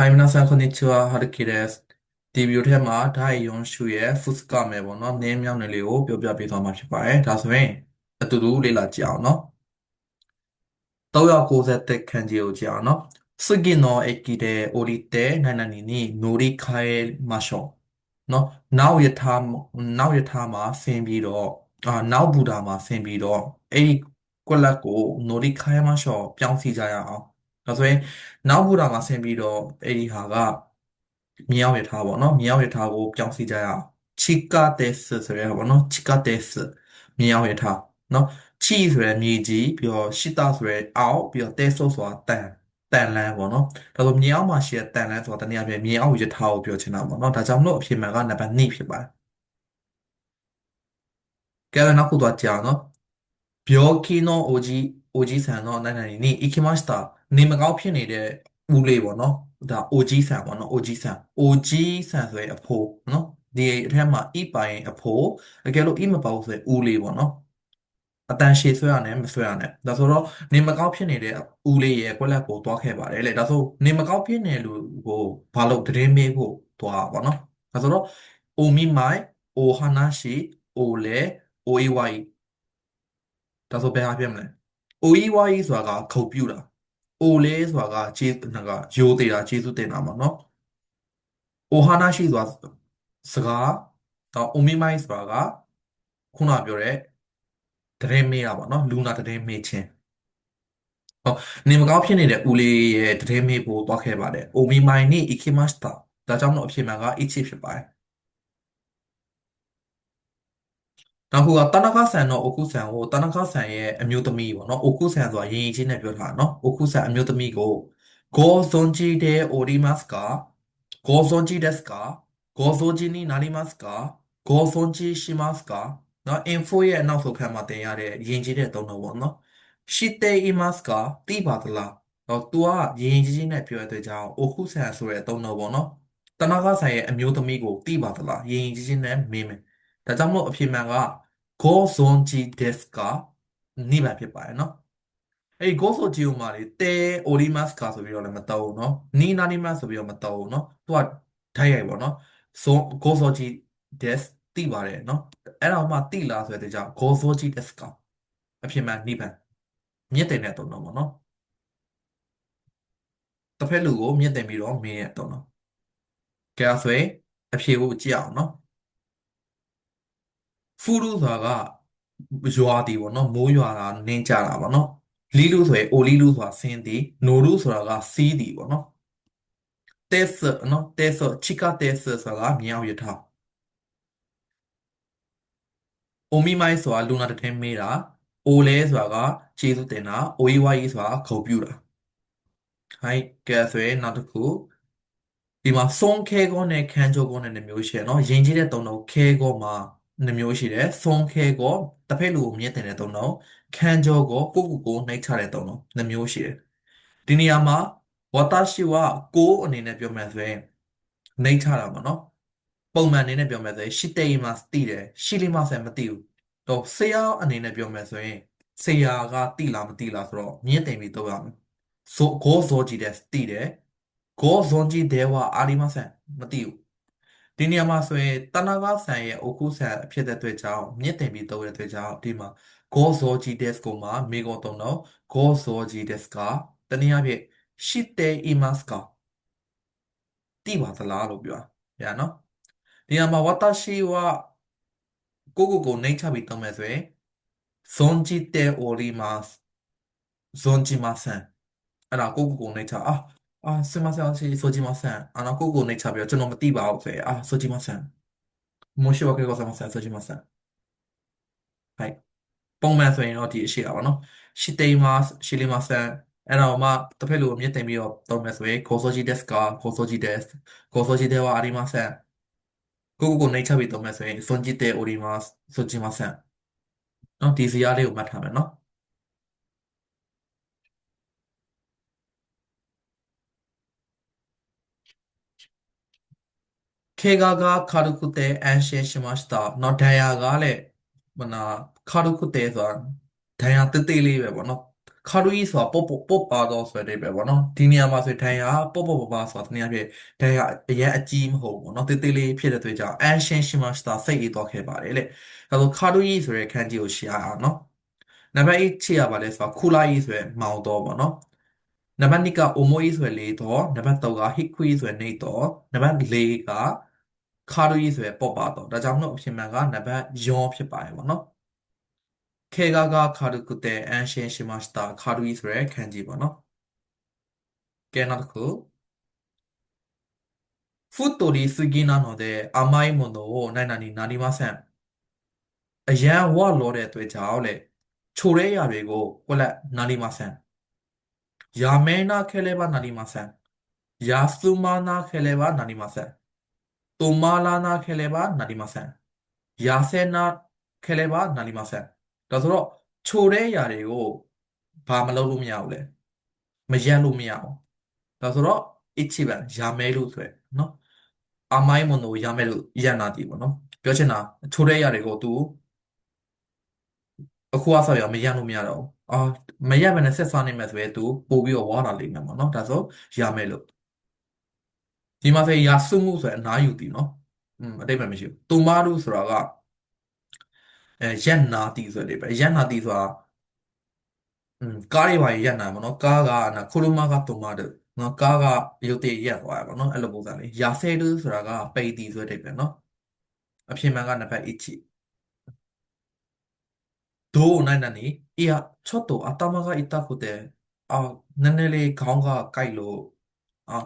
Hi, minasan konnichiwa, Haruki です。ဒီဗီဒီယိုထဲမှာဒိုင်ယွန်ရှူရဲ့ Fusuka မယ်ပေါ့နော်။နင်းမြောင်းနယ်လေးကိုပြောပြပေးသွားမှာဖြစ်ပါတယ်။ဒါဆိုရင်အတူတူလေ့လာကြအောင်နော်။360ခံကြီးကိုကြအောင်နော်။စကင်နော်အကီတဲ့ Orite နိုင်နိုင်နီနီနိုရီခိုင်မရှောနော်။နောက်ယထာနောက်ယထာမှာဆင်းပြီးတော့အာနောက်ဘူတာမှာဆင်းပြီးတော့အဲ့ဒီကွက်လက်ကိုနိုရီခိုင်မရှောပြောင်းစီကြရအောင်။ ဒါဆိုရင်နောက်ဘုရားမှာဆင်းပြီးတော့အဲ့ဒီဟာကမြေအောင်ရထားပေါ့နော်မြေအောင်ရထားကိုပြောင်းစီကြရအောင် chica des ဆိုရဲပေါ့နော် chica des မြေအောင်ရထားနော် chi ဆိုရဲမြေကြီးပြီးတော့ shita ဆိုရဲအောက်ပြီးတော့ teso ဆိုတာတန်တန်လန်းပေါ့နော်ဒါဆိုမြေအောင်မှာရှိတဲ့တန်လန်းဆိုတာတနည်းအားဖြင့်မြေအောင်ရထားကိုပြောချင်တာပေါ့နော်ဒါကြောင့်မလို့အဖြစ်မှန်ကနံပါတ်2ဖြစ်ပါတယ်ကဲနောက်ခုတော့ကြာနော် Byoki no oji oji san no nanani ni ikimashita နေမကောင်းဖြစ်နေတဲ့ဦးလေးပေါ့နော်ဒါ OG ဆန်ပေါ့နော် OG ဆန် OG ဆန်ဆိုရင်အဖိုးနော်ဒီအထက်မှာ e ပါရင်အဖိုးအကယ်လို့ e မပါဘူးဆိုရင်ဦးလေးပေါ့နော်အတန်ရှည်ဆွဲရနဲ့မဆွဲရနဲ့ဒါဆိုတော့နေမကောက်ဖြစ်နေတဲ့ဦးလေးရဲ့ကွက်လက်ကိုသွားခဲ့ပါတယ်လေဒါဆိုနေမကောက်ဖြစ်နေလူကိုဘာလို့တည်င်းမေးဖို့သွားပါတော့ဒါဆိုတော့ o mi mai o hanashi o le o ey ဒါဆိုဘယ်ဟာပြမလဲ o ey ဆိုတာကခုတ်ပြူတာ အိုလေဆိုတာကကျေးကယိုသေးတာကျေးဇူးတင်တာပေါ့နော်အိုဟာနာရှိဆိုတာစကားတော့အိုမီမိုင်းဆိုတာကခုနပြောတဲ့တရင်မေးတာပေါ့နော်လူနာတရင်မေးခြင်းဟောနေမကောင်းဖြစ်နေတဲ့ဦးလေးရဲ့တရင်မေးဖို့သွားခဲ့ပါတယ်အိုမီမိုင်းနီအီခိမတ်စတာဒါကြောင့်မလို့အဖြစ်မှန်ကအီချီဖြစ်ပါတယ် နောက်ခုကတနခဆန်တော့အိုကုဆန်ကိုတနခဆန်ရဲ့အမျိုးသမီးပေါ့နော်အိုကုဆန်ဆိုတာရင်ရင်ချင်းနဲ့ပြောထားနော်အိုကုဆန်အမျိုးသမီးကိုဂောဇွန်ဂျီဒေအိုရီမတ်စကာဂောဇွန်ဂျီဒက်စကာဂောဇိုဂျီနီနာလီမတ်စကာဂောဇွန်ဂျီရှီမတ်စကာနော် info ရဲ့အနောက်ဆုံးခန်းမှာတင်ရတဲ့ရင်ကြီးတဲ့သုံးတော့ပေါ့နော်ရှိတေအီမတ်စကာတိပါသလားတော့ तू ကရင်ရင်ချင်းနဲ့ပြောရတဲ့ကြောင်းအိုကုဆန်ဆိုတဲ့အသုံးတော့ပေါ့နော်တနခဆန်ရဲ့အမျိုးသမီးကိုတိပါသလားရင်ရင်ချင်းချင်းနဲ့မင်းမယ် ဒါကြောင့်မို့အဖြစ်မှန်က go zonji desu ka နိဗ္ဗာန်ဖြစ်ပါတယ်နော်အဲ့ဒီ go ဆိုကြည့်ဦးမှာလေတဲ orimas ka ဆိုပြီးတော့လည်းမတော်ဘူးနော်နီနာနီမဆိုပြီးတော့မတော်ဘူးနော်သူကဓာတ်ရိုက်ပေါ့နော် so go zonji desu သိပါတယ်နော်အဲ့တော့မှသိလားဆိုတဲ့ကြောင့် go zonji desu ka အဖြစ်မှန်နိဗ္ဗာန်မြင့်တင်တဲ့တုံးတော့ပေါ့နော်တစ်ဖက်လူကိုမြင့်တင်ပြီးတော့မင်းရဲ့တုံးတော့ကဲဆိုရင်အဖြေကိုကြည့်အောင်နော် ဖူရုဆိုတာကရွာတီပေါ့နော်မိုးရွာတာနင်းကြတာပေါ့နော်လီလူဆိုရင်အိုလီလူဆိုတာဆင်းတီနိုလူဆိုတာကစီးတီပေါ့နော်တက်ဆနော်တက်ဆချီကာတက်ဆဆိုတာမြောက်ရထားအိုမီမိုင်းဆိုတာလူနာတထင်းမေးတာအိုလဲဆိုတာကခြေစုတင်တာအိုယီဝါယီဆိုတာခုံပြူတာဟိုက်ကဲဆိုရင်နောက်တစ်ခုဒီမှာစွန်ခဲကောနဲ့ခန်းချိုကောနဲ့နှမျိုးရှိရနော်ယဉ်ကျေးတဲ့တုံးတော့ခဲကောမှာ နှမျိုးရှိတယ်စွန်ခဲကောတစ်ဖက်လူကိုမြင့်တင်တဲ့တုံးတော့ခန်းချိုကောကိုကိုကိုနှိပ်ချတဲ့တုံးတော့နှမျိုးရှိတယ်ဒီနေရာမှာဝါတာရှိဝကိုအနေနဲ့ပြောမယ်ဆိုရင်နှိပ်ချတာပေါ့နော်ပုံမှန်အနေနဲ့ပြောမယ်ဆိုရင်ရှစ်တေးမှာတိတယ်ရှီလီမှာဆက်မတိဘူးတော့ဆရာအနေနဲ့ပြောမယ်ဆိုရင်ဆရာကတိလားမတိလားဆိုတော့မြင့်တင်ပြီးတော့ရမယ်ဆိုကိုဇောကြည့်တဲ့တိတယ်ကိုဇွန်ကြီးတဲဝါအာရီမဆန်မသိဘူး ဒီနေရာမှာဆိုရင်တနာကဆန်ရဲ့အိုခုဆန်ဖြစ်တဲ့အတွက်ကြောင့်မြင့်တင်ပြီးတော့တဲ့အတွက်ကြောင့်ဒီမှာကိုဇောဂျီဒက်စ်ကိုမှာမေဂောတုံတော့ကိုဇောဂျီဒက်စ်ကတနည်းအားဖြင့်ရှိတဲအီမတ်စ်ကတိပါသလားလို့ပြောရနော်ဒီနေရာမှာဝတာရှိဝကိုကိုကိုနှိမ့်ချပြီးတုံးမယ်ဆိုရင်ဇွန်ဂျီတဲအိုရီမတ်ဇွန်ဂျီမဆန်အဲ့ဒါကိုကိုကိုနှိမ့်ချအာ あ、すいません。私、そうじません。あの、ここね、ちゃびよ。ちょっと待っていいば、おせ。あ、そうじません。申し訳ございません。そうじません。はい。ပုံမှန်ဆိုရင်တော့ဒီအရှိတာပါနော်ရှိတိမတ်ရှိလီမဆန်အဲ့တော့မှတစ်ဖက်လူကိုမြင့်တင်ပြီးတော့သုံးမယ်ဆိုရင်ကိုဆိုဂျီဒက်စ်ကကိုဆိုဂျီဒက်စ်ကိုဆိုဂျီဒဲဝါအာရီမဆန်ကိုကိုကိုနှိပ်ချပြီးသုံးမယ်ဆိုရင်စွန်ဂျီတဲအိုရီမတ်စွန်ဂျီမဆန်နော်ဒီစီအားလေးကိုမှတ်ထားမယ်နော် 걔가가 가르고 때 안시에 심하시다 너 다야가 레 뭐나 가르고 때에서 다야 뜻들이 왜 뭐나 가루이 소 뽀뽀 뽀빠도 소리 왜 뭐나 디니아마 소리 다야 뽀뽀 뽀빠 소 그냥 이렇게 다야 예 아지 뭐 뭐나 뜻들이 피해 되자 안시에 심하시다 세이 더 해봐래 레 그래서 가루이 소리 칸지 오시아 너 나바 이치야 바래서 쿨라이 소리 마오도 뭐나 နံပါတ်2ကအမိုးကြီးဆိုလေတော့နံပါတ်3ကဟစ်ခွေးဆိုနေတော့နံပါတ်4က ခါရီဆိုရယ်ပေါ့ပါတော့ဒါကြောင့်နှုတ်အဖြစ်မှန်ကနံပါတ်ယောဖြစ်ပါတယ်ပေါ့နော်ခေဂါဂါခါရုကုတေအန်ရှင်ရှိမစတာခါရီဆိုရယ်ခန်းကြီးပေါ့နော်ကဲနောက်တစ်ခုဖုတိုရီစကီနာနော်တဲ့အမိုင်းမွန်တော့နိုင်နာနီနာနီမဆန်အရန်ဝလော်တဲ့အတွက်ကြောင့်လေချိုတဲ့ရာတွေကိုကွက်လက်နာနီမဆန်ယာမဲနာခဲလဲပါနာနီမဆန်ယာစုမာနာခဲလဲပါနာနီမဆန် ယာဆဲနာခဲလဲပါနာလီမဆန်ဒါဆိုတော့ချိုတဲ့ຢာတွေကိုဘာမလုပ်လို့မရဘူးလေမရက်လို့မရအောင်ဒါဆိုတော့အချီပဲယာမဲလို့ဆိုရယ်နော်အမိုင်းမနိုယာမဲလို့ရန်နာတီပေါ့နော်ပြောချင်တာချိုတဲ့ຢာတွေကို तू အခုအဆောက်ရမရလို့မရတော့ဘူးအာမရမနဲ့ဆက်စားနေမယ်ဆိုရင် तू ပို့ပြီးတော့ဝါလာလိမ့်မယ်ပေါ့နော်ဒါဆိုရမယ်လို့ ဒီမှာဆိုရာစုမှုဆိုအနားယူတည်နော်อืมအတိတ်ပဲမရှိဘူးသူမတို့ဆိုတာကအဲရက်နာတည်ဆိုတယ်ပဲရက်နာတည်ဆိုတာอืมကားတွေပါရက်နာပေါ့နော်ကားကနာခိုလိုမာကသူမတို့နော်ကားကရုပ်တည်ရက်သွားရပေါ့နော်အဲ့လိုပုံစံလေးရာဆဲတူဆိုတာကပိတ်တည်ဆိုတဲ့ပဲနော်အပြင်မှန်ကနံပါတ်1ချိဒိုးနိုင်နာနီအီယာချော့တိုအတမကအီတာခုတဲ့အာနည်းနည်းလေးခေါင်းကကိုက်လို့အာ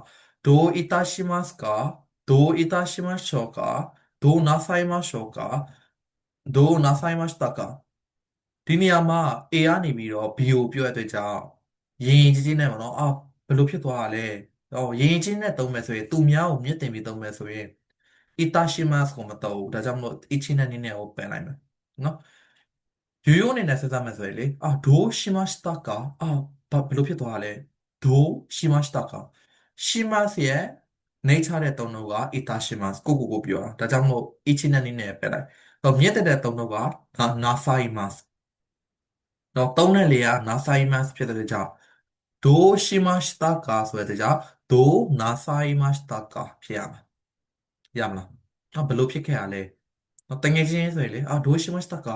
どういたしますかどういたしましょうかどうなさいましょうかどうなさいましたかဒီနေရာမှာ A ကနေပြီးတော့ B ကိုပြောရတဲ့ကြောင့်ရင်ရင်ချင်းချင်းနဲ့ပေါ့နော်အာဘယ်လိုဖြစ်သွားတာလဲဟောရင်ရင်ချင်းနဲ့သုံးမယ်ဆိုရင်သူများကိုမြင့်တင်ပြီးသုံးမယ်ဆိုရင် itashimasu ကိုမသုံးဘူးဒါကြောင့်မလို့ ichi နဲ့နည်းနည်းကိုပယ်လိုက်မယ်နော်ရိုးရိုးအနေနဲ့စဉ်းစားမယ်ဆိုရင်လေအာဒိုရှိမစတာကအာဘာဘယ်လိုဖြစ်သွားလဲဒိုရှိမ shimas ရဲ့ nature တဲ့သုံးနှုန်းက eta shimas ကိုကိုကိုပြောတာဒါကြောင့်မို့ ichi နဲ့နည်းနဲ့ပြလိုက်တော့မြက်တဲ့သုံးနှုန်းက nasaimas တော့သုံးတဲ့လေက nasaimas ဖြစ်တဲ့ကြောင့် do shimashita ka ဆိုတဲ့ကြောင့် do nasaimashita ka ဖြစ်ရမှာရမလားအော်ဘယ်လိုဖြစ်ခဲ့ရလဲတော့တငယ်ချင်းဆိုရင်လေအော်ဒိုရှိမစတက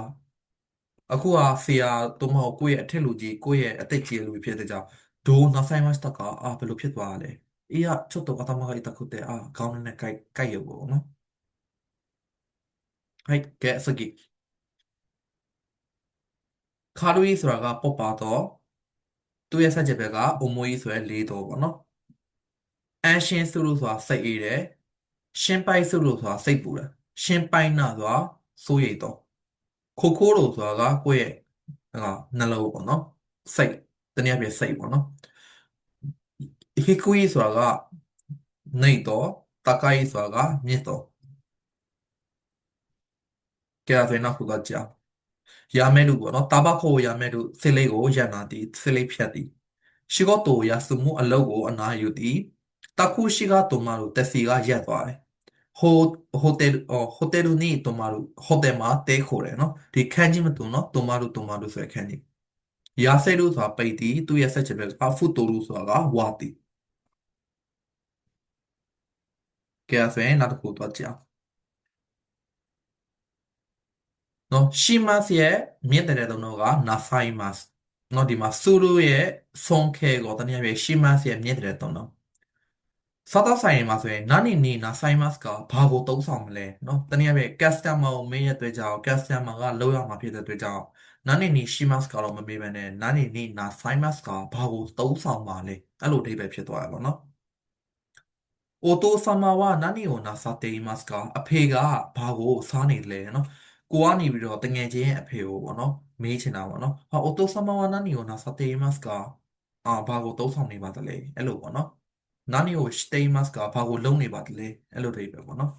အခုကဆရာတို့မဟုတ်ကိုယ့်ရဲ့အထက်လူကြီးကိုယ့်ရဲ့အသက်ကြီးလူဖြစ်တဲ့ကြောင့်ဒိုနောက်ဆိုင်မစတကအော်ဘယ်လိုဖြစ်သွားလဲ အေးရちょっと頭が痛くてあခေါင်းနဲ့ကိုက်ကိုက်ရုပ်ပေါ့နော်はいကဲစကိခါလူကြီးဆိုတာကပုတ်ပါတော့သူ့ရဲ့ဆက်ချက်ဘက်ကအိုမိုကြီးဆိုရဲလေးတော့ပေါ့နော်အန်ရှင်စုလို့ဆိုတာစိတ်အေးတယ်ရှင်ပိုက်စုလို့ဆိုတာစိတ်ပူတယ်ရှင်ပိုက်နာဆိုတာစိုးရိမ်တော့ခိုခိုးလို့ဆိုတာကကိုယ့်ရဲ့ဟာနှလုံးပေါ့နော်စိတ်တနည်းအားဖြင့်စိတ်ပေါ့နော် hikui ဆိုတာကနှိမ့်တော့ takai ဆိုတာကမြင့်တော့ကြရတဲ့နောက်ခုကကြာရာမဲလူပေါ့နော်တာဘခိုရာမဲလူစစ်လေးကိုရန်နာသည်စစ်လေးဖြတ်သည်ရှိကောတိုရာစုမှုအလုတ်ကိုအနာယူသည်တခုရှိကတိုမာတို့တက်စီကရက်သွားတယ်ဟိုဟိုတယ်ဟိုတယ်လူနီတိုမာတို့ဟိုတယ်မှာတဲခိုတယ်နော်ဒီခန်းကြီးမတူနော်တိုမာတို့တိုမာတို့ဆိုရခန်းကြီးရာဆဲလူဆိုတာပိတ်သည်သူ့ရဲ့ဆက်ချက်ပဲကဖူတိုလူဆိုတာကဝါသည် ကဲဆိုရင်နောက်တစ်ခုတော့ကြာနော်ရှီမတ်ရဲ့မြင့်တဲ့တုံးတော့ကနာဆိုင်မတ်နော်ဒီမှာဆူရူရဲ့ဆုံးခဲကိုတနည်းအားဖြင့်ရှီမတ်ရဲ့မြင့်တဲ့တုံးတော့စားတော့ဆိုင်မှာဆိုရင်နာနီနီနာဆိုင်မတ်ကဘာကိုတုံးဆောင်မလဲเนาะတနည်းအားဖြင့် customer ကိုမေးရတဲ့အတွက်ကြောင့် customer ကလောက်ရမှာဖြစ်တဲ့အတွက်ကြောင့်နာနီနီရှိမတ်ကတော့မမေးဘဲနဲ့နာနီနီနာဆိုင်မတ်ကဘာကိုတုံးဆောင်ပါလဲအဲ့လိုအဓိပ္ပာယ်ဖြစ်သွားရပါတော့ โอโตซามาวะနာနီကိုနာစာတေမတ်စ်ကအဖေကဘာကိုစားနေလဲနော်ကိုကနေပြီးတော့တငယ်ချင်းရဲ့အဖေကိုပေါ့နော်မေးချင်တာပေါ့နော်ဟာအိုတိုဆမဝါနာနီကိုနာစတေမတ်စ်ကအာဘာကိုသုံးဆောင်နေပါသလဲအဲ့လိုပေါ့နော်နာနီကိုစတေမတ်စ်ကဘာကိုလုံးနေပါသလဲအဲ့လိုတွေပဲပေါ့နော်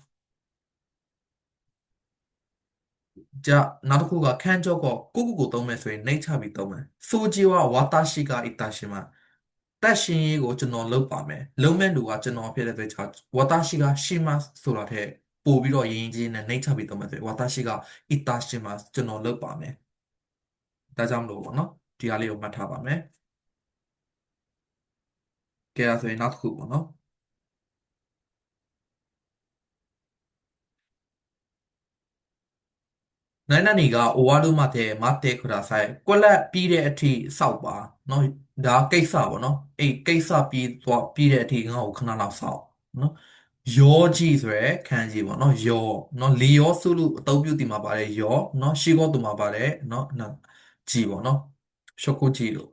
じゃနောက်တစ်ခုကခန်းကြော့ကကိုကိုကိုသုံးမယ်ဆိုရင်နှိမ့်ချပြီးသုံးမယ်ဆိုဂျီဝါဝါတာရှိကအီတာရှိမ တတ်ရှင်ရေးကိုကျွန်တော်လုပ်ပါမယ်လုံးမဲ့လူကကျွန်တော်ဖြစ်တဲ့အတွက်ကြောင့်ဝါတာရှိကရှိမဆိုတာထက်ပို့ပြီးတော့ရင်းချင်းနဲ့နှိမ့်ချပြီးတော့မှဆိုဝါတာရှိကအီတာရှင်မကျွန်တော်လုပ်ပါမယ်ဒါကြောင့်မလို့ပေါ့နော်ဒီဟာလေးကိုမှတ်ထားပါမယ်ကဲဒါဆိုရင်နောက်တစ်ခုပေါ့နော်နိုင်နနီကအိုဝါဒုမတဲ့မတ်တဲ့ခရာဆိုင်ကွက်လက်ပြီးတဲ့အထိစောက်ပါနော် ဒါကိစ္စပေါ့နော်အဲ့ကိစ္စပြီးသွားပြီးတဲ့အထိငါ့ကိုခဏလောက်စောင့်နော်ယောကြည့်ဆိုရယ်ခံကြီးပေါ့နော်ယောနော်လေယောစုလို့အသုံးပြုဒီမှာပါတယ်ယောနော်ရှေးကောဒီမှာပါတယ်နော်ကြည်ပေါ့နော်ရှုပ်ကိုကြည်လို့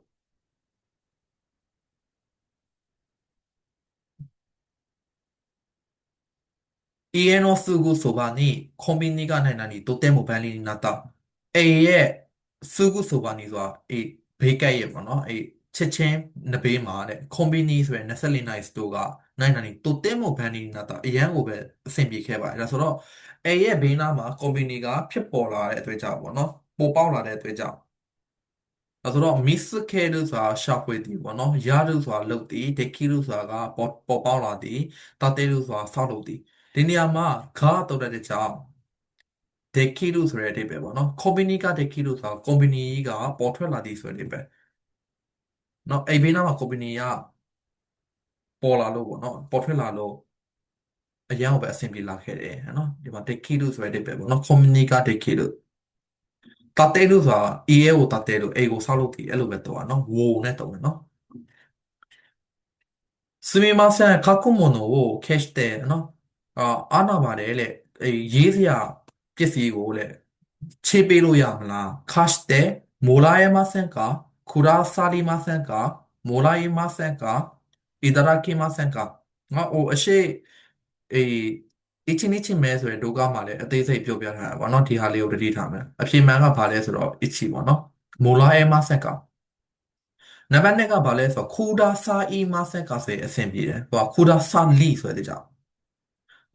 家のすぐそばにコンビニがないのにとても便利になった。ええ、すぐそばには、え、ベーカリーもの、え、 ချက်ချင်းနဘေးမှာတဲ့ကွန်ဘီနီဆိုရယ်24 night store ကနိုင်နိုင်တိုတဲမိုဘန်နီနာတာအရန်ကိုပဲအဆင်ပြေခဲ့ပါတယ်ဒါဆိုတော့အဲရဲ့ဘေးနားမှာကွန်ဘီနီကဖြစ်ပေါ်လာတဲ့အတွက်ကြောင့်ပေါ့နော်ပေါ်ပေါက်လာတဲ့အတွက်ကြောင့်ဒါဆိုတော့ miss ခဲလို့ဆိုတာရှာဖွေသည်ပေါ့နော်ရလို့ဆိုတာလုတ်သည်ဒက်ခီလို့ဆိုတာကပေါ်ပေါ်ပေါက်လာသည်တာတဲလို့ဆိုတာဆောက်လုပ်သည်ဒီနေရာမှာခါတော့တဲ့ကြောင့်ဒက်ခီလို့ဆိုတဲ့အဓိပ္ပာယ်ပေါ့နော်ကွန်ဘီနီကဒက်ခီလို့ဆိုတာကွန်ဘီနီကပေါ်ထွက်လာသည်ဆိုတဲ့အဓိပ္ပာယ် နော်အဲ့ဘေးနားမှာကွန်ဘီနီကပေါ်လာလို့ပေါ့နော်ပေါ်ထွက်လာလို့အရင်ကပဲအဆင်ပြေလာခဲ့တယ်နော်ဒီမှာဒက်ခီလို့ဆိုတဲ့အဓိပ္ပာယ်ပေါ့နော်ကွန်ဘီနီကဒက်ခီလို့တာတဲလို့ဆိုတာ EA ကိုတာတဲလို့ A ကိုဆောက်လုပ်တည်အဲ့လိုပဲတော့နော်ဝိုနဲ့တုံးတယ်နော်すみません書くものを消してနော်အာအာနာပါတယ်လေအေးရေးစရာပစ္စည်းကိုလေခြေပေးလို့ရမလား貸してもらえません kurasarimasenka, moraimasenka, idarakimasenka ငါဟိုအရှိအေးအချင်းအချင်းမဲဆိုရင်ဒုက္ခမှာလည်းအသေးစိတ်ပြောပြထားတာပေါ့နော်ဒီဟာလေးကိုတတိထားမယ်အဖြေမှန်ကဘာလဲဆိုတော့အချီပေါ့နော်မိုလာအဲမဆက်ကနံပါတ်2ကဘာလဲဆိုတော့ခူဒါစာအီမဆက်ကဆိုရင်အဆင်ပြေတယ်ဟိုခူဒါစာလီဆိုတဲ့ကြောင့်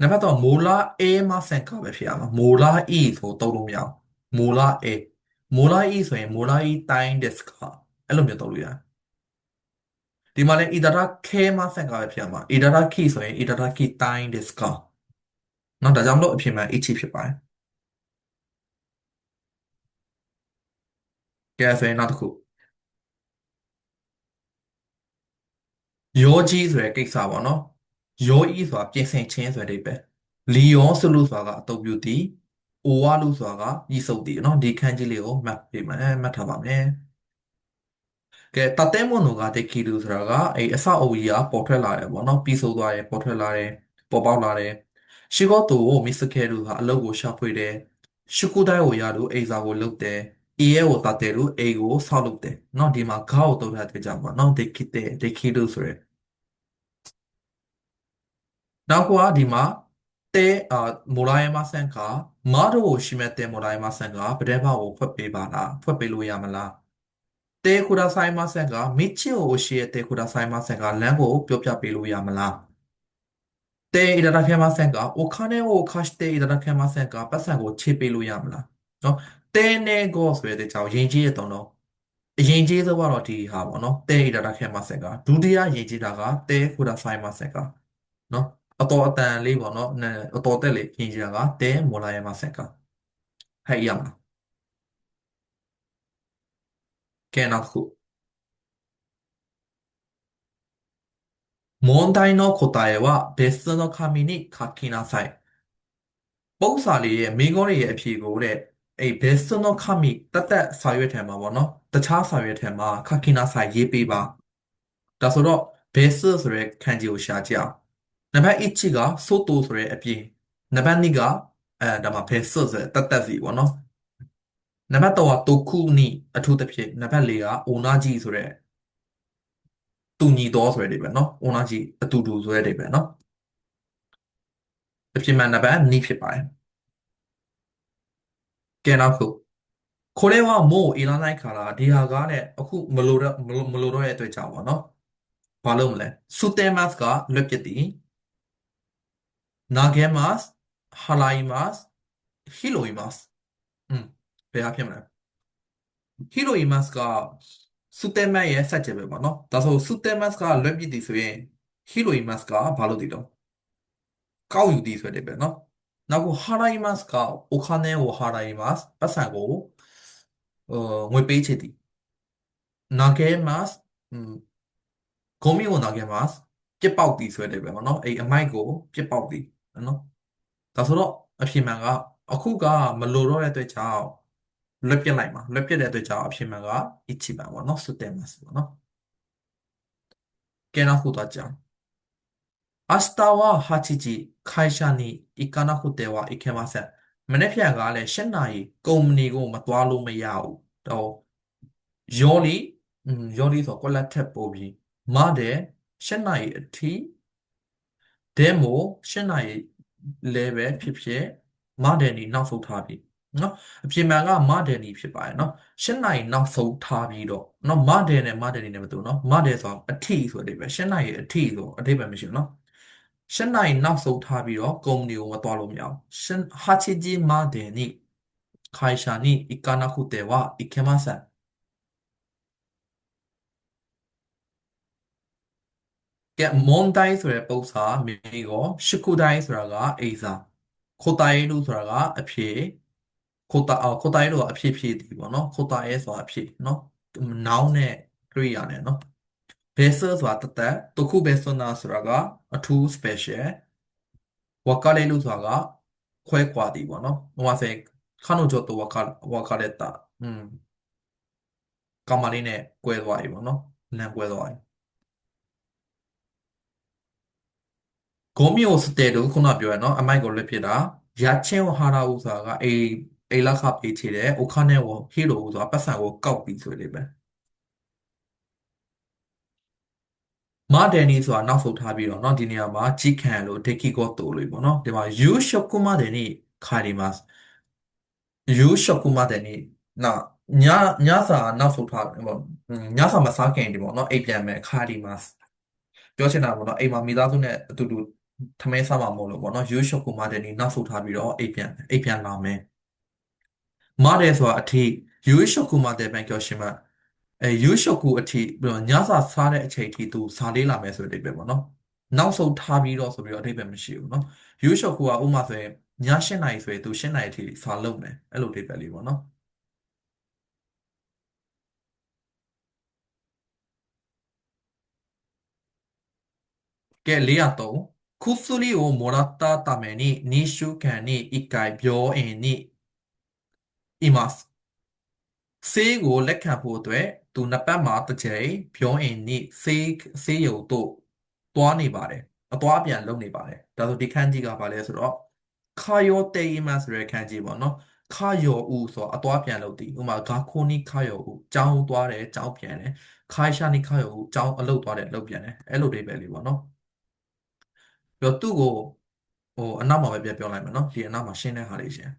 နံပါတ်3မိုလာအဲမဆက်ကပဲဖြစ်ရမှာမိုလာအီဆိုတော့တုံးလို့မရအောင်မိုလာအဲ မိုလာအီဆိုရင်မိုလာအီတိုင်းဒက်စကအဲ့လိုမျိုးတော့လို့ရတယ်ဒီမှာလည်းဣဒရာခဲမဆက်ကပဲဖြစ်ရမှာဣဒရာခိဆိုရင်ဣဒရာခိတိုင်းဒက်စကနော်ဒါကြောင့်မလို့အဖြစ်မှန်အချီဖြစ်ပါတယ်ကဲဆိုရင်နောက်တစ်ခုယောကြီးဆိုတဲ့ကိစ္စပေါ့နော်ယောကြီးဆိုတာပြင်ဆင်ခြင်းဆိုတဲ့အဓိပ္ပာယ်လီယောဆိုလို့ဆိုတာကအတုပ်ပြုသည် အိုဝါလို့ဆိုတာကဤစုပ်သည်နော်ဒီခန်းကြီးလေးကိုမှတ်ပေးမယ်မှတ်ထားပါမယ်ကဲတတဲမွန်နိုကတက်ခီလူဆိုတာကအဲအဆောက်အဦကြီးကပေါ်ထွက်လာတယ်ပေါ့နော်ပြီးဆိုသွားတယ်ပေါ်ထွက်လာတယ်ပေါ်ပေါက်လာတယ်ရှိဂေါတိုကိုမစ္စခဲလူကအလုပ်ကိုရှာဖွေတယ်ရှုကူတိုင်းကိုရလို့အိစာကိုလုပ်တယ်အေးကိုတတ်တယ်လို့အိကိုဆောက်လုပ်တယ်เนาะဒီမှာဂါကိုတုံးထားတဲ့ကြောင့်ပေါ့เนาะဒိခိတဲ့ဒိခိလူဆိုရယ်နောက်ကဒီမှာ တဲ့အာမိုလာယမဆန်ကမားတို့ရှိမဲ့တဲ့မိုလာယမဆန်ကဗဒဲဘောက်ကိုဖွက်ပေးပါလားဖွက်ပေးလို့ရမလားတဲ့ခူဒါဆိုင်မဆန်ကမိချီကိုရှိရဲ့တဲ့ခူဒါဆိုင်မဆန်ကလမ်းကိုပြောပြပေးလို့ရမလားတဲ့ဣဒရာခဲမဆန်ကအိုခါနေကိုခါရှတဲ့ဣဒရာခဲမဆန်ကပတ်စံကိုခြေပေးလို့ရမလားနော်တဲ့နဲ့ကိုဆိုရတဲ့ကြောင့်ရင်ကြီးရဲ့တုံတော့အရင်ကြီးဆုံးကတော့ဒီဟာပေါ့နော်တဲ့ဣဒရာခဲမဆန်ကဒုတိယရင်ကြီးတာကတဲ့ခူဒါဆိုင်မဆန်ကနော် အတော်အတန်လေးပေါ့နော်နဲအတော်တက်လေးယဉ်ကျေးတာကတဲမောလာယမဆန်ကဟဲ့ရမလားကဲနောက်တစ်ခု問題の答えは別の紙に書きなさい。ပုံစာလေးရဲ့မိန်းကောတွေရဲ့အဖြေကိုတဲ့အဲ့ဘယ်စနောခမီတတ်တက်စာရွက်ထဲမှာပေါ့နော်တခြားစာရွက်ထဲမှာခခိနာစာရေးပေးပါဒါဆိုတော့ဘယ်စဆိုရဲခန်းကြီးကိုရှာကြည့်အောင် နံပါတ်1ချီကဆိုတိုဆိုရဲအပြင်နံပါတ်2ကအဲဒါမှဘယ်စဆိုရဲတတ်တက်စီပေါ့နော်နံပါတ်3ကတိုခုနီအထူးသဖြင့်နံပါတ်4ကအိုနာဂျီဆိုရဲတူညီတော်ဆိုရဲတွေပဲနော်အိုနာဂျီအတူတူဆိုရဲတွေပဲနော်အပြင်မှနံပါတ်2ဖြစ်ပါတယ်ကဲနောက်ခုこれはもういらないからဒီဟာကねအခုမလိုတော့မလိုမလိုတော့ရဲ့အတွက်ကြောင့်ပေါ့နော်ဘာလို့မလဲစူတဲမတ်ကလွတ်ပြစ်သည် 나게마 스, 할라이마 스, 히로이마 스. 음, 배 앞에 말 해. 히로이마스가 수테마의 사제배 번 호. 다소 수테마스가 렘비디스에 히로이마스가 바로 뒤 로. 까우유디스에 되배 너. 나고 하라이마스가 오카네오 하라이마스 빠사고 어, 뭐 베이체 디. 나게마스 음. 고미오 나게마스 ပြစ်ပေါက်သည်ဆိုတဲ့ပဲပေါ့နော်အဲ့အမိုက်ကိုပြစ်ပေါက်သည် နော်ဒါဆိုတော့အဖြေမှန်ကအခုကမလိုတော့တဲ့အတွက်ကြောင့်လွတ်ပြစ်လိုက်မှာလွတ်ပြစ်တဲ့အတွက်ကြောင့်အဖြေမှန်က一番ပေါ့နော်စွတ်တယ်မှာပေါ့နော်ကဲနောက်ခုတော့ကြာ明日は8時会社に行かなくてはいけませんမနေ့ဖြန်ကလည်း7နာရီကုမ္ပဏီကိုမသွားလို့မရဘူးတော့ယောလီอืมယောလီဆိုကွက်လက်ထက်ပို့ပြီးမတဲ့7နာရီအထိ ဒဲမို၈နိုင်လဲပဲဖြစ်ဖြစ်မဒယ်နီနောက်ဆုံးထားပြီနော်အပြင်မှာကမဒယ်နီဖြစ်ပါတယ်နော်၈နိုင်နောက်ဆုံးထားပြီးတော့နော်မဒယ်နဲ့မဒယ်နီနဲ့မတူနော်မဒယ်ဆိုတာအထီဆိုတဲ့ပဲ၈နိုင်ရဲ့အထီဆိုအဓိပ္ပာယ်မရှိဘူးနော်ရှင်းနိုင်နောက်ဆုံးထားပြီးတော့ကုမ္ပဏီကိုမသွားလို့မရအောင်ရှင်းဟာချီဂျီမာဒယ်နီခိုင်ရှာနီအီကာနာခုတေဝအီခေမဆန် ကဲမွန်တိုင်းဆိုတဲ့ပုံစာမိကိုရှစ်ခုတိုင်းဆိုတာကအိစာခိုတိုင်လို့ဆိုတာကအဖြေခိုတာအော်ခိုတိုင်လို့ကအဖြေဖြေသည်ပေါ့နော်ခိုတိုင်ဆိုတာအဖြေနော် noun နဲ့ကရိယာနဲ့နော် baser ဆိုတာတသက်တခု persona ဆိုတာကအထူး special ဝကလေးလို့ဆိုတာကခွဲကွာသည်ပေါ့နော်ဟိုမှာဆိုရင်ခါနိုဂျိုတိုဝကဝကလက်တာอืมကမာလေးနဲ့ကွဲသွားပြီပေါ့နော်လမ်းကွဲသွားပြီ ဂုံးမြို့စတဲတို့ခုနပြောရနော်အမိုက်ကိုလွတ်ဖြစ်တာရာချင်းဟာရာဥစာကအေအေလာခပေးချေတယ်အခါနဲ့ဝဟီရိုဆိုတာပတ်စံကိုကောက်ပြီးဆိုလေပဲမာဒန်နီဆိုတာနောက်ဆုံးထားပြီးတော့เนาะဒီနေရာမှာဂျီခံလို့ဒေကီကောတိုလို့ပေါ့เนาะဒီမှာယူရှော့ကူမာဒန်နီခါဒီမာယူရှော့ကူမာဒန်နီနာညညစာနောက်ဆုံးထားပေါ့ညစာမစားခင်ဒီပေါ့เนาะအိပ်ပြန်မယ်ခါဒီမာပြောချင်တာပေါ့เนาะအိမ်မှာမိသားစုနဲ့အတူတူ ထမင်းစားမှာမဟုတ်လို့ပေါ့နော်ရိုးရှုပ်ကိုမာတယ်နီနောက်ဆုတ်ထားပြီးတော့အိပ်ပြန်အိပ်ပြန်လာမယ်မာတယ်ဆိုတာအထိရိုးရှုပ်ကိုမာတယ်ဘန်ကျော်ရှင်မအဲရိုးရှုပ်ကိုအထိပြီးတော့ညစာစားတဲ့အချိန်ထိသူစားလေးလာမယ်ဆိုတဲ့အဓိပ္ပာယ်ပေါ့နော်နောက်ဆုံးထားပြီးတော့ဆိုပြီးတော့အဓိပ္ပာယ်မရှိဘူးเนาะရိုးရှော့ကူကဥမာဆိုရင်ည7နာရီဆိုရင်သူ7နာရီအထိစာလုံးမယ်အဲ့လိုအဓိပ္ပာယ်လေးပေါ့เนาะကဲ403 kufuli o moratta tameni ni shukan ni ikkai byouin ni imasu ဆေးကိုလက်ခံဖို့အတွက်သူနှစ်ပတ်မှာတစ်ချိန်ပြောအင်နေဆေးဆေးရုံတို့သွားနေပါတယ်အသွားပြန်လုပ်နေပါတယ်ဒါဆိုဒီခန်းကြီးကဘာလဲဆိုတော့ခါယောတေယမဆိုတဲ့ခန်းကြီးပေါ့နော်ခါယောဥဆိုအသွားပြန်လုပ်သည်ဥမာဂါခိုနီခါယောဥចောင်းသွားတယ်ចောင်းပြန်တယ်ခါရှာနီခါယောဥចောင်းအလုပ်သွားတယ်လုပ်ပြန်တယ်အဲ့လိုတွေပဲလေပေါ့နော် ပြီးတော့သူ့ကိုဟိုအနောက်မှာပဲပြန်ပြောလိုက်မယ်နော်ဒီအနောက်မှာရှင်းတဲ့ဟာလေးရှင်း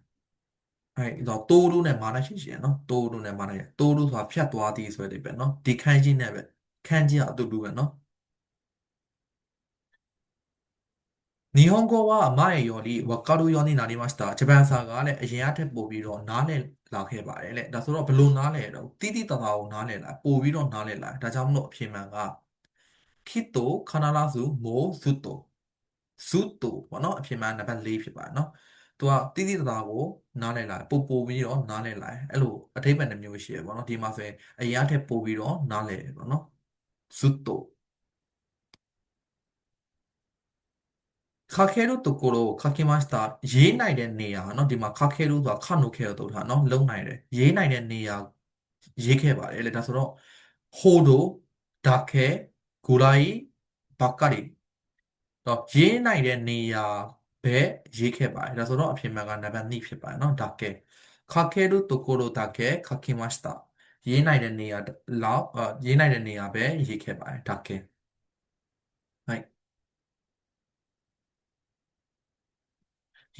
အဲတော့တိုးတို့နဲ့မာနရှိရှင်းနော်တိုးတို့နဲ့မာနရှိတိုးတို့ဆိုတာဖြတ်သွားသည်ဆိုတဲ့ပဲနော်ဒီခန်းကြီးနဲ့ပဲခန်းကြီးကအတူတူပဲနော်日本語は前より分かるようになりました。ဂျပန်စာကလည်းအရင်အထက်ပို့ပြီးတော့နားလည်လာခဲ့ပါတယ်လေ။ဒါဆိုတော့ဘယ်လိုနားလည်တော့တိတိတသားကိုနားလည်လာပို့ပြီးတော့နားလည်လာ။ဒါကြောင့်မလို့အဖြစ်မှန်ကきっと必ずもうずっと ဇုတိုပေါ့နော်အဖြစ်မှန်နံပါတ်4ဖြစ်ပါတယ်နော်သူကတိတိတသားကိုနားလည်လာပို့ပို့ပြီးတော့နားလည်လာအဲ့လိုအထိပ္ပယ်နှမျိုးရှိရပေါ့နော်ဒီမှာဆိုရင်အရာထက်ပို့ပြီးတော့နားလည်ပေါ့နော်ဇုတိုခါခဲလို့တကိုလိုခါခဲမစတာရေးနိုင်တဲ့နေရာเนาะဒီမှာခါခဲလို့ဆိုတာခနုခဲတော့ထားเนาะလုံနိုင်တယ်ရေးနိုင်တဲ့နေရာရေးခဲ့ပါတယ်လေဒါဆိုတော့ဟိုဒိုဒါခဲဂူလာယီဘကရီ တော့ရေးနိုင်တဲ့နေရာပဲရေးခဲ့ပါတယ်ဒါဆိုတော့အဖြစ်မှန်ကနံပါတ်2ဖြစ်ပါတယ်เนาะဒါကဲခါခဲလို့တကိုလိုဒါကဲခါခဲမစတာရေးနိုင်တဲ့နေရာလောက်ရေးနိုင်တဲ့နေရာပဲရေးခဲ့ပါတယ်ဒါကဲはい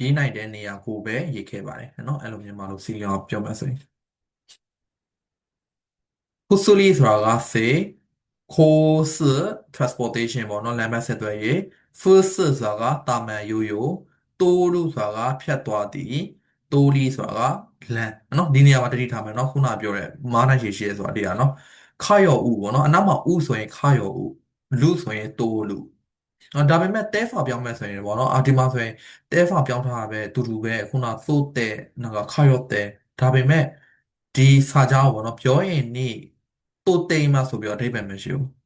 ရေးနိုင်တဲ့နေရာကိုပဲရေးခဲ့ပါတယ်เนาะအဲ့လိုမြန်မာလိုစီလျောပြောမှဆိုရင်ခုဆူလီဆိုတာကစေခိုးစ transportation ပေါ့เนาะလမ်းမဆက်သွယ်ရေး first ဆိုတာကတာမန်ရိုးရိုးတိုးလို့ဆိုတာကဖြတ်သွားသည်တိုးလီဆိုတာကလန်နော်ဒီနေရာမှာတတိထားမယ်နော်ခုနပြောတဲ့မားနိုင်ရှည်ရှည်ဆိုတာတရားနော်ခရော်ဥပေါ့နော်အနောက်မှာဥဆိုရင်ခရော်ဥလူဆိုရင်တိုးလူနော်ဒါပေမဲ့တဲဖာပြောင်းမဲ့ဆိုရင်ပေါ့နော်အာဒီမှာဆိုရင်တဲဖာပြောင်းထားတာပဲတူတူပဲခုနသို့တဲ့နော်ခရော်တဲ့ဒါပေမဲ့ဒီစာကြောင်းပေါ့နော်ပြောရင်နေတိုးတိမ်မှဆိုပြီးတော့အဓိပ္ပာယ်မရှိဘူး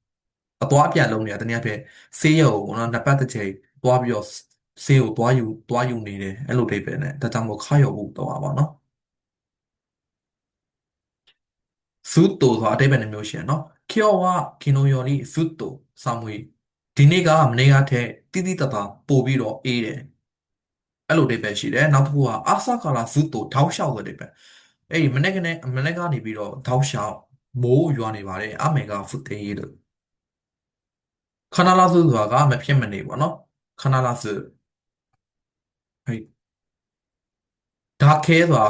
အသွားအပြန်လုံးနေတာတနည်းအားဖြင့်ဆေးရုံကိုနော်နှစ်ပတ်တစ်ချိန်သွားပြီးတော့ဆေးကိုသွားယူသွားယူနေတယ်အဲ့လိုအဓိပ္ပာယ်နဲ့ဒါကြောင့်မို့ခါရောဘူးတော့ပါနော်ဇုတိုဆိုတာအဓိပ္ပာယ်နှမျိုးရှိတယ်နော်ခောဝကီနိုယောလီဇုတိုစာမွေဒီနေ့ကမနေ့ကထက်တိတိတတ်တာပို့ပြီးတော့အေးတယ်အဲ့လိုအဓိပ္ပာယ်ရှိတယ်နောက်တစ်ခုကအာဆာကာလာဇုတိုထောက်လျှောက်ဆိုတဲ့အဓိပ္ပာယ်အဲ့ဒီမနေ့ကနေမနေ့ကနေပြီးတော့ထောက်လျှောက်မိုးရွာနေပါတယ်အမေကဖုတ်တေးလို့ ခဏလာစုဆိုတာကမဖြစ်မနေပေါ့နော်ခဏလာစုဟဲ့ဒါခဲဆိုတာ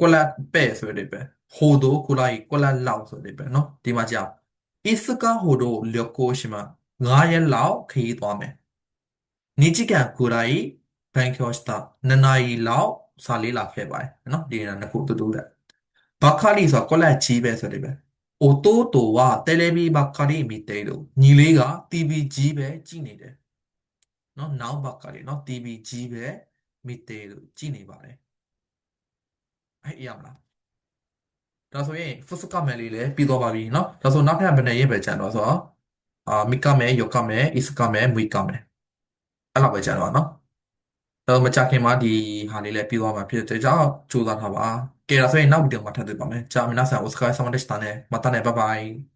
ကိုလာပဲ့ဆိုတဲ့ပဲဟိုဒိုကိုလာကိုလာလောက်ဆိုတဲ့ပဲနော်ဒီမှာကြာအစ်စကာဟိုဒိုလျကိုရှိမှာ9ရက်လောက်ခရီးသွားမယ်နိจิကန်ကိုလာဤဘန်ကျော့စတာ2နာရီလောက်စာလေးလာခဲ့ပါတယ်နော်ဒီနေ့နှစ်ခုတူတူတဲ့ဘာခါလီဆိုတာကိုလာကြီးပဲဆိုတဲ့ပဲ 弟はテレビばっかり見ている。ညီလေးက TV ကြီးပဲကြည့်နေတယ်။နော် now ばっかりနော် TV ကြီးပဲ見ているကြည့်နေပါတယ်။အဲ့ရမလား။ဒါဆိုရင် first comment လေးလည်းပြီးတော့ပါပြီနော်။ဒါဆိုနောက်ထပ်ဘယ်နဲ့ရေးပဲကျန်တော့ဆိုတော့အာမိကမဲယောကမဲဣစကမဲမွေကမဲအဲ့လောက်ပဲကျန်တော့နော်။ဒါမကြခင်မှာဒီဟာလေးလည်းပြီးတော့မှာဖြစ်တဲ့ကြောင့်စူးစမ်းထားပါ။ OK, だ、それに直びてもらってもらってもらってもらってもらってもらってもらってもらって